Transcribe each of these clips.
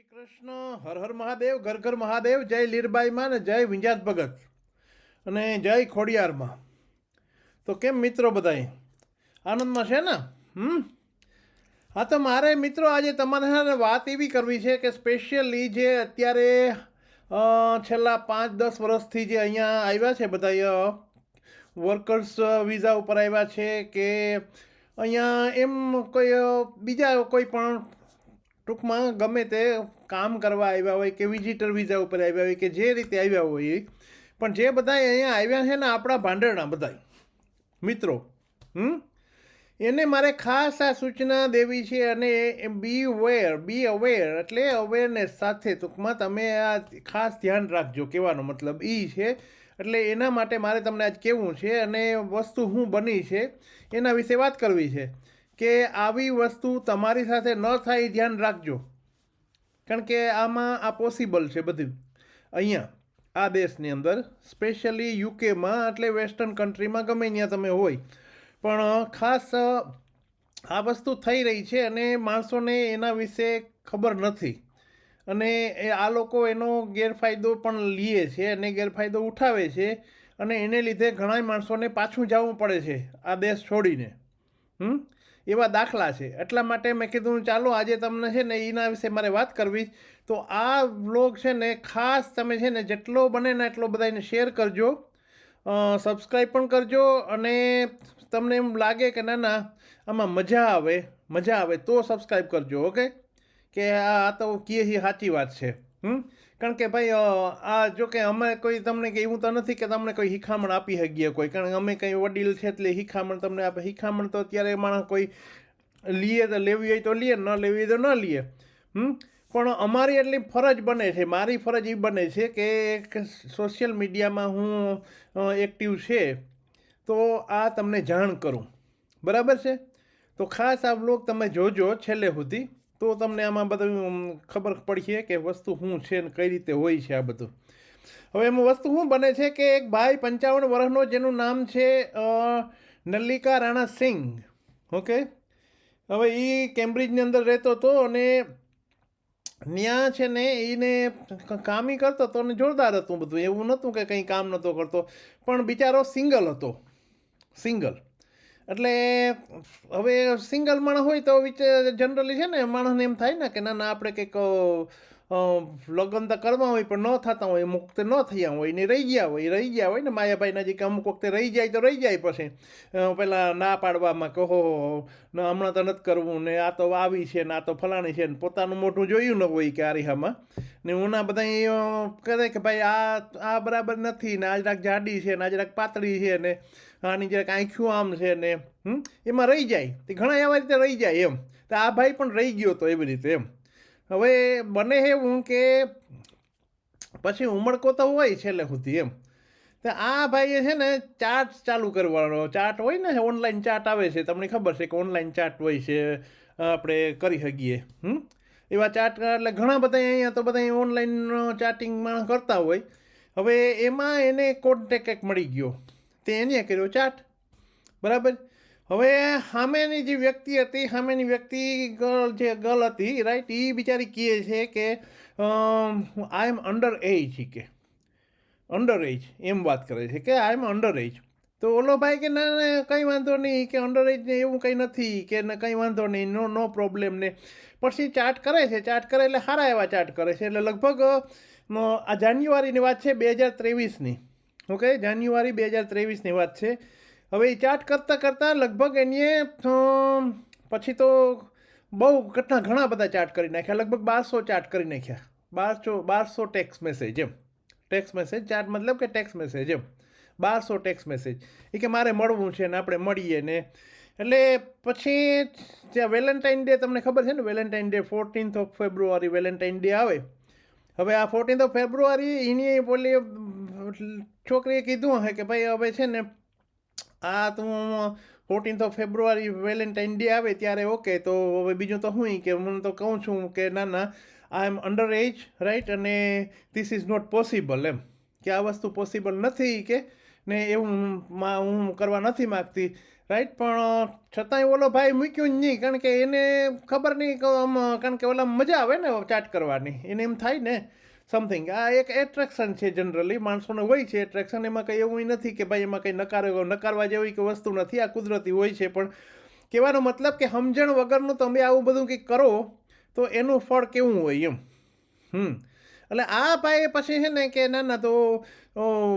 શ્રી કૃષ્ણ હર હર મહાદેવ, ઘર ઘર મહાદેવ, જય લીરબાઈમાં ને જય વિંજાત ભગત. અને જય ખોડિયારમાં તો કેમ મિત્રો બધાય? આનંદમાં છે ને? હમ? હા, તો મારે મિત્રો આજે તમારા વાત એવી કરવી છે કે સ્પેશિયલી જે અત્યારે છેલ્લા પાંચ દસ વર્ષથી જે અહીંયા આવ્યા છે બધા વર્કર્સ વિઝા ઉપર આવ્યા છે કે અહીંયા એમ કોઈ બીજા કોઈ પણ ટૂંકમાં ગમે તે કામ કરવા આવ્યા હોય કે વિઝિટર વિઝા ઉપર આવ્યા હોય કે જે રીતે આવ્યા હોય. પણ જે બધા અહીંયા આવ્યા છે ને આપણા ભાંડરણા બધા, મિત્રો, હમ એને મારે ખાસ આ સૂચના દેવી છે અને બી અવેર બી અવેર એટલે અવેરનેસ સાથે ટૂંકમાં તમે આ ખાસ ધ્યાન રાખજો, કહેવાનો મતલબ એ છે એટલે એના માટે મારે તમને આજ કહેવું છે અને વસ્તુ શું બની છે, એના વિશે વાત કરવી છે કે આવી વસ્તુ તમારી સાથે ન થાય, ધ્યાન રાખજો. કારણ કે આમાં આ પોસિબલ છે બધું. અહીંયા, આ દેશની અંદર સ્પેશિયલી યુકેમાં એટલે વેસ્ટર્ન કન્ટ્રીમાં ગમે ત્યાં તમે હોય. પણ ખાસ આ વસ્તુ થઈ રહી છે અને માણસોને એના વિશે ખબર નથી. અને એ, આ લોકો એનો ગેરફાયદો પણ લે છે અને ગેરફાયદો ઉઠાવે છે અને એને લીધે ઘણા માણસોને પાછું જવું પડે છે આ દેશ છોડીને. હમ? એવા દાખલા છે. એટલા માટે મેં કીધું, ચાલો, આજે તમને છે ને એના વિશે મારે વાત કરવી તો આ વ્લોગ છે ને ખાસ તમે છે ને જેટલો બને ને એટલો બધાને શેર કરજો. સબસ્ક્રાઈબ પણ કરજો અને તમને એમ લાગે કે ના ના, આમાં મજા આવે મજા આવે તો સબસ્ક્રાઈબ કરજો, ઓકે? કે આ તો કીએ સાચી વાત છે. હમ? કારણ કે ભાઈ આ જો કે અમે કોઈ તમને કે એવું તો નથી કે તમને કોઈ શિખામણ આપી શકીએ કોઈ. કારણ કે અમે કંઈ વડીલ છે એટલે શિખામણ તમને આપે. શિખામણ તો અત્યારે માણસ કોઈ લઈએ તો લેવી હોય તો લઈએ ન લેવી હોય તો ન લઈએ હમ? પણ અમારી એટલી ફરજ બને છે, મારી ફરજ એ બને છે કે એક સોશિયલ મીડિયામાં હું એક્ટિવ છે તો આ તમને જાણ કરું. બરાબર છે? તો ખાસ આ બ્લોગ તમે જોજો છેલ્લે સુધી. તો તમને આમાં બધું ખબર ખબર પડશે કે વસ્તુ શું છે ને કઈ રીતે હોય છે આ બધું. હવે એમાં વસ્તુ શું બને છે કે એક ભાઈ પંચાવન વર્ષનો જેનું નામ છે નલ્લિકા રાણા સિંઘ. ઓકે? હવે એ કેમ્બ્રિજની અંદર રહેતો હતો અને ત્યાં છે ને એને કામી કરતો હતો અને જોરદાર હતું બધું. એવું નહોતું કે કંઈ કામ નહોતો કરતો. પણ બિચારો સિંગલ હતો. સિંગલ. એટલે હવે સિંગલ માણસ હોય તો જનરલી છે ને માણસને એમ થાય ને કે ના ના, આપણે કંઈક લગ્ન તો કરવા હોય પણ ન થતા હોય, અમુક વખતે ન થયા હોય ને રહી ગયા હોય, રહી ગયા હોય ને માયાભાઈ નજીક અમુક વખતે રહી જાય તો રહી જાય પછી. પહેલાં ના પાડવામાં કહો ના, હમણાં તો નથી કરવું ને આ તો આવી છે ને આ તો ફલાણી છે ને પોતાનું મોઢું જોયું ન હોય કે આરિહામાં ને ઉના બધા કહે કે ભાઈ આ આ બરાબર નથી ને આ જરાક જાડી છે ને આ જરાક પાતળી છે ને આની જરાક આંખ્યું આમ છે ને એમાં રહી જાય. તે ઘણા એવા રીતે રહી જાય એમ. તો આ ભાઈ પણ રહી ગયો હતો એવી રીતે એમ. હવે બને એવું કે પછી ઉમળકો તો હોય છેલ્લે સુધી એમ. તો આ ભાઈએ છે ને ચાર્ટ ચાલુ કરવાનો, ચાર્ટ હોય ને ઓનલાઈન ચાર્ટ આવે છે, તમને ખબર છે કે ઓનલાઈન ચાર્ટ હોય છે આપણે કરી શકીએ, હમ. એવા ચાટ એટલે ઘણા બધા અહીંયા તો બધા ઓનલાઈન ચાટિંગ માણસ કરતા હોય. હવે એમાં એને કોન્ટેક એક મળી ગયો. તે એને કર્યો ચાટ બરાબર? હવે સામેની જે વ્યક્તિ હતી, સામેની વ્યક્તિ ગર્લ જે ગર્લ હતી રાઈટ એ બિચારી કહે છે કે આઈ એમ અંડર એજ કે અંડર એજ એમ વાત કરે છે કે આઈ એમ અંડર એજ તો ઓલો ભાઈ કે, ના ના, કંઈ વાંધો નહીં, કે અંડર એજ ને એવું કંઈ નથી, કે કંઈ વાંધો નહીં નો નો પ્રોબ્લેમ ને. પછી ચાર્ટ કરે છે ચાર્ટ કરે એટલે સારા એવા ચાર્ટ કરે છે. એટલે લગભગ આ જાન્યુઆરીની વાત છે બે હજાર ત્રેવીસની. ઓકે? જાન્યુઆરી બે હજાર ત્રેવીસની વાત છે. હવે એ ચાર્ટ કરતાં કરતાં લગભગ એની પછી તો બહુ ઘટના ઘણા બધા ચાર્ટ કરી નાખ્યા. લગભગ બારસો ચાર્ટ કરી નાખ્યા. બારસો બારસો ટેક્સ મેસેજ એમ. ટેક્સ મેસેજ ચાર્ટ મતલબ કે ટેક્સ મેસેજ એમ. બારસો ટેક્સ મેસેજ એ કે મારે મળવું છે ને આપણે મળીએ ને. એટલે પછી જ્યાં વેલેન્ટાઇન ડે તમને ખબર છે ને, Valentine day fourteenth of February Valentine day આવે. હવે આ ફોર્ટીન્થ ઓફ ફેબ્રુઆરી એની બોલી છોકરીએ કીધું હે કે ભાઈ હવે છે ને, આ તું fourteenth of February Valentine day આવે ત્યારે ઓકે તો હવે બીજું તો હું કે હું તો કહું છું કે ના ના I am under age right અને ધીસ ઇઝ નોટ પોસિબલ એમ. કે આ વસ્તુ પોસિબલ નથી કે. ને એવું હું કરવા નથી માગતી. રાઈટ પણ, છતાંય ઓલો ભાઈ મૂક્યું જ નહીં. કારણ કે એને ખબર નહીં કારણ કે ઓલા મજા આવે ને ચાટ કરવાની. એને એમ થાય ને સમથિંગ આ એક એટ્રેક્શન છે જનરલી માણસોને હોય છે એટ્રેક્શન એમાં કંઈ એવું નથી કે ભાઈ એમાં કંઈ નકાર, નકારવા જેવી કે વસ્તુ નથી. આ કુદરતી હોય છે. પણ કહેવાનો મતલબ કે સમજણ વગરનું તમે આવું બધું કંઈક કરો તો એનું ફળ કેવું હોય એમ. હમ. એટલે આ ભાઈ પછી છે ને કે ના ના, તો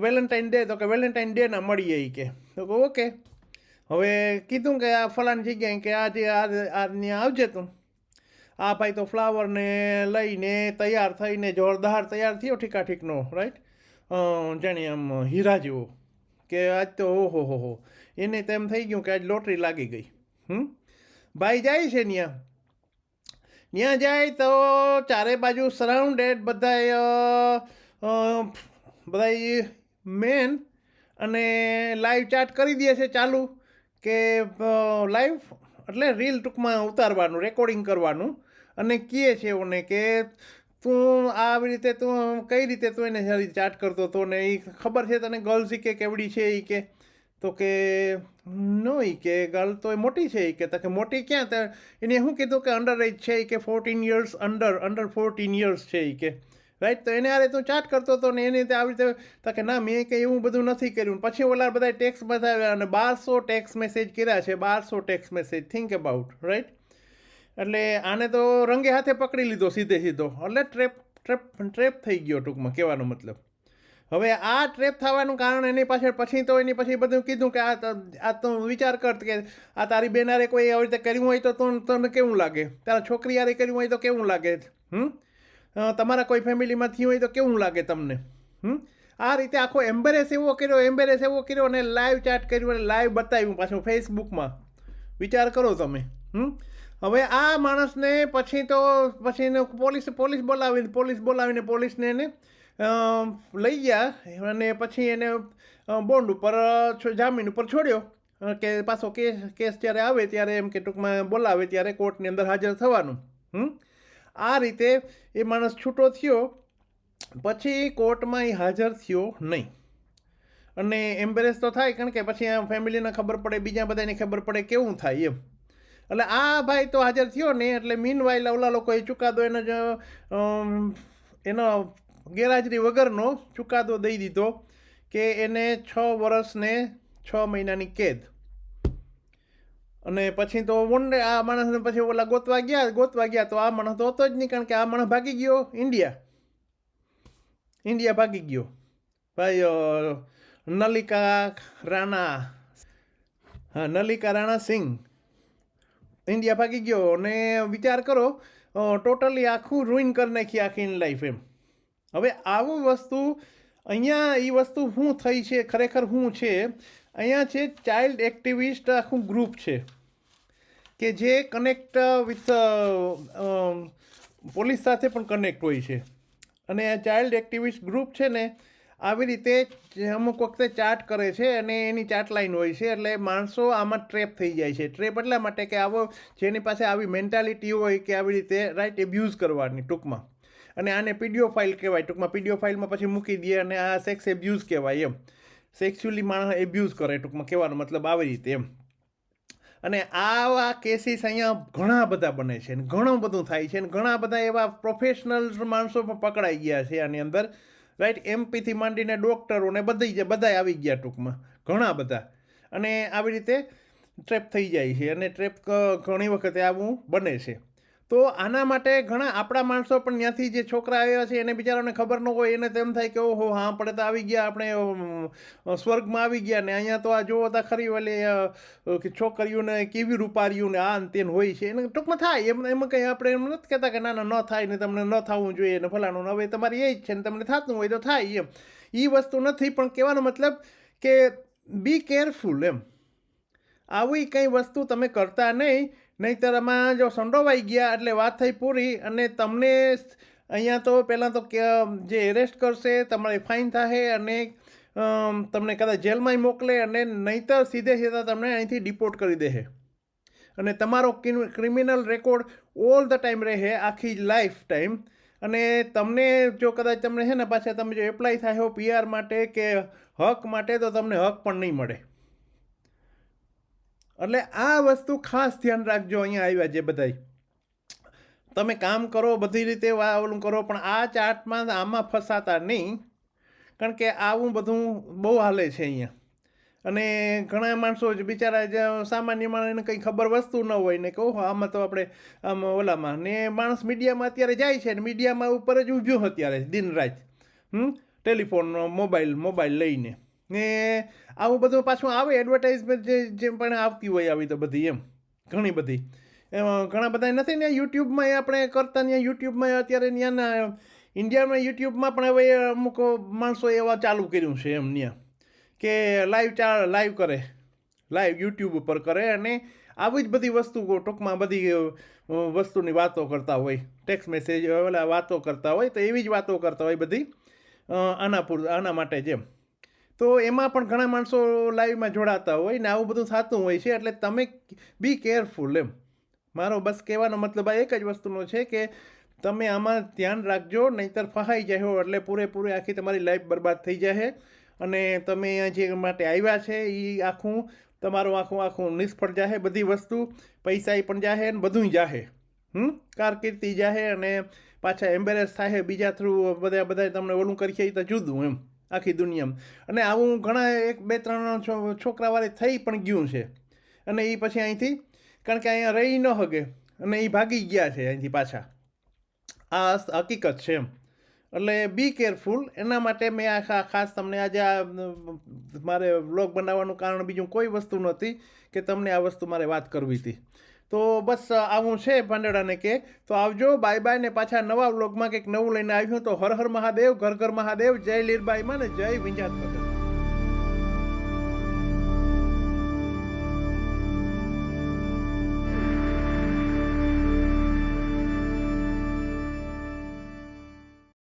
વેલેન્ટાઇન ડે તો કે વેલેન્ટાઇન ડેના મળીએ એ કે. તો કે ઓકે. હવે કીધું કે આ ફલાણી જગ્યાએ કે આજે આ આ ત્યાં આવજે તું. આ ભાઈ તો ફ્લાવરને લઈને તૈયાર થઈને જોરદાર તૈયાર થયો ઠીકા ઠીકનો રાઈટ જાણે આમ હીરા જેવો. કે આજ તો ઓહો હો હો. એને એમ થઈ ગયું કે આજ લોટરી લાગી ગઈ. હમ? ભાઈ જાય છે ત્યાં ત્યાં જાય તો ચારે બાજુ સરાઉન્ડેડ બધાય બધા મેન અને લાઈવ ચાટ કરી દે છે ચાલુ કે લાઈવ એટલે રીલ ટૂંકમાં ઉતારવાનું રેકોર્ડિંગ કરવાનું અને કહે છે એઓને કે તું આવી રીતે તું, કઈ રીતે તું એને ચાટ કરતો હતો ને એ ખબર છે તને? ગર્લ્સ કે કેવડી છે એ કે તો કે નહીં કે ગર્લ તો એ મોટી છે કે તકે મોટી ક્યાં તો એને શું કીધું કે અંડર એજ છે કે fourteen years under under fourteen years છે એ કે. રાઈટ તો એને આરે તું ચાટ કરતો હતો ને એને આવી રીતે તો કે ના, મેં કંઈ એવું બધું નથી કર્યું. પછી ઓલા બધા ટેક્સ બતાવ્યા અને બારસો ટેક્સ મેસેજ કર્યા છે, બારસો text message think about right એટલે આને તો રંગે હાથે પકડી લીધો, સીધે સીધો. એટલે ટ્રેપ ટ્રેપ ટ્રેપ થઈ ગયો ટૂંકમાં, કહેવાનો મતલબ. હવે આ ટ્રેપ થવાનું કારણ એની પાછળ પછી તો એની પછી બધું કીધું કે આ આ તો વિચાર કર કે આ તારી બેનારે કોઈ આવી રીતે કર્યું હોય તો તને કેવું લાગે? તારા છોકરી યારે કર્યું હોય તો કેવું લાગે? હમ? તમારા કોઈ ફેમિલીમાં થયું હોય તો કેવું લાગે તમને? હમ? આ રીતે આખો એમ્બેરેસ એવો કર્યો એમ્બેરેસ એવો કર્યો અને લાઈવ ચાટ કર્યું અને લાઈવ બતાવ્યું પાછું ફેસબુકમાં વિચાર કરો તમે. હમ? હવે આ માણસને પછી તો પછી પોલીસ પોલીસ બોલાવીને પોલીસ બોલાવીને પોલીસને એને લઈ ગયા અને પછી એને બોન્ડ ઉપર જામીન ઉપર છોડ્યો. કે પાછો કેસ કેસ જ્યારે આવે ત્યારે એમ કે ટૂંકમાં બોલાવે ત્યારે કોર્ટની અંદર હાજર થવાનું. હમ? આ રીતે એ માણસ છૂટો થયો, પછી કોર્ટમાં એ હાજર થયો નહીં. અને એમ્બેરેસ તો થાય, કારણ કે પછી આ ફેમિલીને ખબર પડે, બીજા બધાને ખબર પડે કેવું થાય એમ. એટલે આ ભાઈ તો હાજર થયો ને એટલે મીન વાઇલ ઓલા લોકોએ ચુકાદો એનો એનો ગેરહાજરી વગરનો ચુકાદો દઈ દીધો કે એને છ વર્ષને છ મહિનાની કેદ. અને પછી તો વન આ માણસને પછી ઓલા ગોતવા ગયા ગોતવા ગયા તો આ માણસ તો હતો જ નહીં કારણ કે આ માણસ ભાગી ગયો ઇન્ડિયા. ઇન્ડિયા ભાગી ગયો. ભાઈ નલિકા રાણા. હા, નલિકા રાણા સિંહ. ઇન્ડિયા ભાગી ગયો. અને વિચાર કરો ટોટલી આખું રૂઇન કરી નાખી આખી ઇન લાઈફ એમ. હવે આવું વસ્તુ, અહીંયા એ વસ્તુ શું થઈ છે? ખરેખર શું છે? અહીંયા છે ચાઇલ્ડ એક્ટિવિસ્ટ આખું ગ્રુપ છે, કે જે કનેક્ટ વિથ પોલીસ સાથે પણ કનેક્ટ હોય છે. અને આ ચાઇલ્ડ એક્ટિવિસ્ટ ગ્રુપ છે ને, આવી રીતે અમુક વખતે ચાટ કરે છે અને એની ચાટ લાઈન હોય છે, એટલે માણસો આમાં ટ્રેપ થઈ જાય છે. ટ્રેપ એટલા માટે કે આવો, જેની પાસે આવી મેન્ટાલિટી હોય કે આવી રીતે રાઈટ એબ્યુઝ કરવાની ટૂંકમાં. અને આને પીડીઓ ફાઇલ કહેવાય. ટૂંકમાં પીડીઓ ફાઇલમાં પછી મૂકી દે અને આ સેક્સ એબ્યુઝ કહેવાય એમ. સેક્સ્યુઅલી માણસ એબ્યુઝ કરે ટૂંકમાં, કહેવાનો મતલબ આવી રીતે એમ. અને આવા કેસીસ અહીંયા ઘણા બધા બને છે ને ઘણું બધું થાય છે ને ઘણા બધા એવા પ્રોફેશનલ માણસો પણ પકડાઈ ગયા છે આની અંદર. રાઈટ એમપીથી માંડીને ડૉક્ટરોને બધી જ બધા આવી ગયા ટૂંકમાં. ઘણા બધા. અને આવી રીતે ટ્રેપ થઈ જાય છે અને ટ્રેપ ઘણી વખતે આવું બને છે. તો આના માટે ઘણા આપણા માણસો પણ ત્યાંથી જે છોકરા આવ્યા છે, એને બિચારાને ખબર ન હોય, એને તેમ થાય કે ઓહો, હા, આપણે તો આવી ગયા, આપણે સ્વર્ગમાં આવી ગયા ને અહીંયા તો આ જોવો તા ખરી ઓલી કે છોકરીઓને કેવી રૂપારીઓને આ તેન હોય છે. એને ટૂંકમાં થાય, એમ એમ કંઈ આપણે એમ નથી કહેતા કે ના ના ન થાય ને તમને ન થવું જોઈએ ને ફલાણું હવે તમારી એ જ છે ને તમને થતું હોય તો થાય એમ. એ વસ્તુ નથી, પણ કહેવાનો મતલબ કે બી કેરફુલ એમ. આવી કંઈ વસ્તુ તમે કરતા નહીં નહીંતર આમાં જો સંડોવાઈ ગયા એટલે વાત થઈ પૂરી અને તમને અહીંયા તો પહેલાં તો જે એરેસ્ટ કરશે, તમારે ફાઇન થશે અને તમને કદાચ જેલમાંય મોકલે અને નહીંતર સીધે સીધા તમને અહીંથી ડિપોર્ટ કરી દેશે અને તમારો criminal record all the time રહે આખી લાઈફ ટાઈમ અને તમને જો કદાચ તમને છે ને પાછા તમે જો એપ્લાય થાય હો પીઆર માટે કે હક માટે, તો તમને હક પણ નહીં મળે. એટલે આ વસ્તુ ખાસ ધ્યાન રાખજો, અહીંયા આવ્યા છે બધાય. તમે કામ કરો, બધી રીતે ઓલું કરો, પણ આ ચાર્ટમાં આમાં ફસાતા નહીં. કારણ કે આવું બધું બહુ હાલે છે અહીંયા. અને ઘણા માણસો જ બિચારા જે સામાન્ય માણસને કંઈ ખબર વસ્તુ ન હોય ને કે આમાં તો આપણે આમ ઓલામાં. ને માણસ મીડિયામાં અત્યારે જાય છે ને મીડિયામાં ઉપર જ ઊભ્યો અત્યારે, દિન રાત. હમ? ટેલિફોન, મોબાઈલ મોબાઈલ લઈને. ને આવું બધું પાછું આવે એડવર્ટાઇઝમેન્ટ જે જેમ પણ આવતી હોય આવી તો બધી એમ. ઘણી બધી. એમાં, ઘણા બધા નથી ને યુટ્યુબમાં એ આપણે કરતા ત્યાં યુટ્યુબમાં અત્યારે ત્યાંના ઇન્ડિયામાં યુટ્યુબમાં પણ હવે અમુક માણસો એવા ચાલુ કર્યું છે એમ ત્યાં કે લાઈવ ચા લાઈવ કરે. લાઈવ યુટ્યુબ ઉપર કરે અને આવી જ બધી વસ્તુ ટૂંકમાં બધી વસ્તુની વાતો કરતા હોય. ટેક્સ્ટ મેસેજ ઓલા વાતો કરતા હોય તો એવી જ વાતો કરતા હોય બધી. આના પૂર, આના માટે જેમ તો એમાં પણ ઘણા માણસો લાઈવમાં જોડાતા હોય ને આવું બધું થતું હોય છે, એટલે તમે બી કેરફુલ એમ. મારો બસ કહેવાનો મતલબ આ એક જ વસ્તુનો છે કે તમે આમાં ધ્યાન રાખજો, નહીંતર ફહાઈ જાય એટલે પૂરેપૂરી આખી તમારી લાઈફ બરબાદ થઈ જાય અને તમે જે માટે આવ્યા છે એ આખું તમારું આખું આખું નિષ્ફળ જાહે, બધી વસ્તુ પૈસા પણ જાહે અને બધું જાહે. હમ? કારકિર્દી જાહે અને પાછા એમ્બેરેસ થાય બીજા થ્રુ બધા બધા તમને ઓલું કરી તો જુદું એમ. આખી દુનિયામાં. અને આવું ઘણા એક, બે, ત્રણ છોકરાવાળે થઈ પણ ગયું છે. અને એ પછી અહીંથી, કારણ કે અહીંયા રહી ન હગે અને એ ભાગી ગયા છે અહીંથી પાછા. આ હકીકત છે એમ. એટલે બી કેરફુલ એના માટે મેં આ ખાસ તમને આજે આ, મારે વ્લોગ બનાવવાનું કારણ બીજું કોઈ વસ્તુ નહોતી કે તમને આ વસ્તુ મારે વાત કરવી હતી. તો બસ આવું છે પાંડેડાને કે, તો આવજો, બાય બાય ને પાછા નવા વ્લોગમાં કંઈક નવું લઈને આવ્યું તો હર હર મહાદેવ, ઘર ઘર મહાદેવ, જય લીરબાઈમાં ને જય વિંજાત